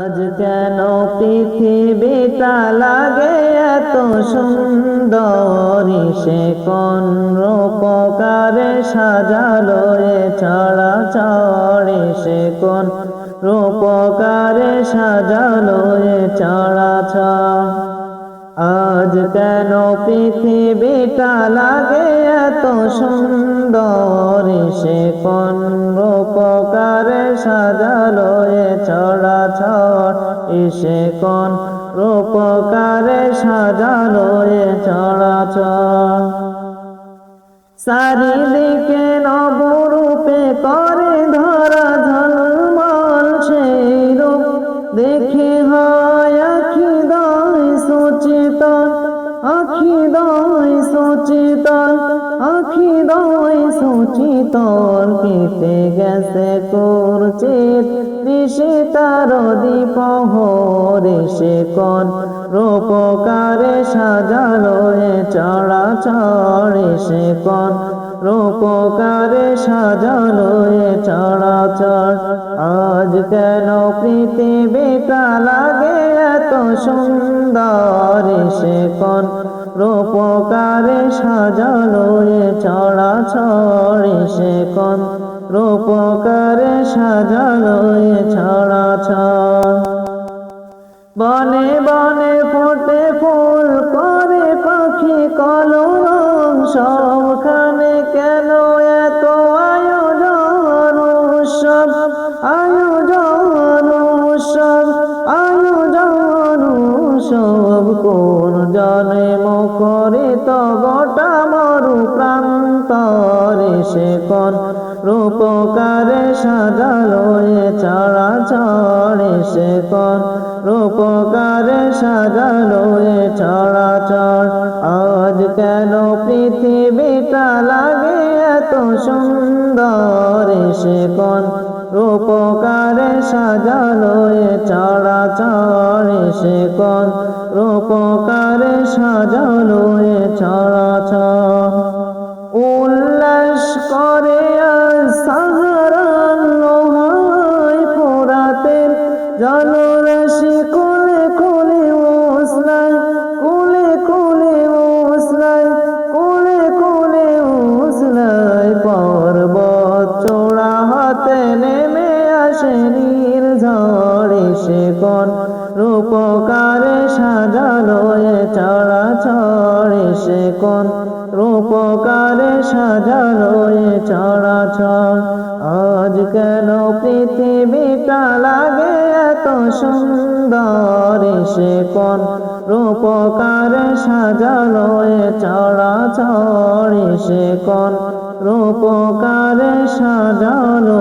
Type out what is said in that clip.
আজ কেন পৃথিবীটা লাগে এত সুন্দর? সে কোন রূপকারে সাজালো এ ছড়া চড়ে সে কোন রূপকারে সাজালো ছড়া ছড় আজ কেন পৃথিবীটা লাগে এত সুন্দর? সে কোন রূপকারে সাজালো ছড় এসে কোন রূপকারে সাজালো এ ছড়া ছড় চারিদিকে নবরূপে করে ধরা ঝলমল সেই রূপ। দেখে হয় আখি দয় সচেতন আখি দয় সচেতন আখি দয় সচেতন কেটে গেছে করচিত ঋষি তার দীপহরে সে কোন রূপকারে সাজালো এ চড়া চড়ে সে কোন রূপকারে সাজালো এ চড়া চড় আজ কেন পৃথিবীটা লাগে এত সুন্দর সে কোন রূপকারে সাজালো এ চড়া চড়ে সে কোন রূপকারে সাজালো এ ছড়া ছড় বনে বনে ফোটে ফুল, করে পাখি কলরং সবখানে কেন এত আয়োজন উৎসব? আয়োজন উৎসব আয়োজন উৎসব। কোন জনে মুখরিত গোটা প্রান্তরে সে কোন রূপকারে সাজালো এ চড়া চড়ে কোন রূপকারে সাজালো এ চড়া চড় আজ কেন পৃথিবীটা লাগে এত সুন্দর সে কোন রূপকারে সাজালো এ চড়া চড়ে সে কোন রূপকারে সাজালো এ চড় ঝড়ে রূপকারে সাজালো এ চড়া চড়ে সে কোন রূপকারে সাজালো এ চড়া চড় আজ কেন পৃথিবীটা লাগে এত সুন্দর সে কোন রূপকারে সাজালো এ চড়া চড়ে সে কোন রূপকারে সাজালো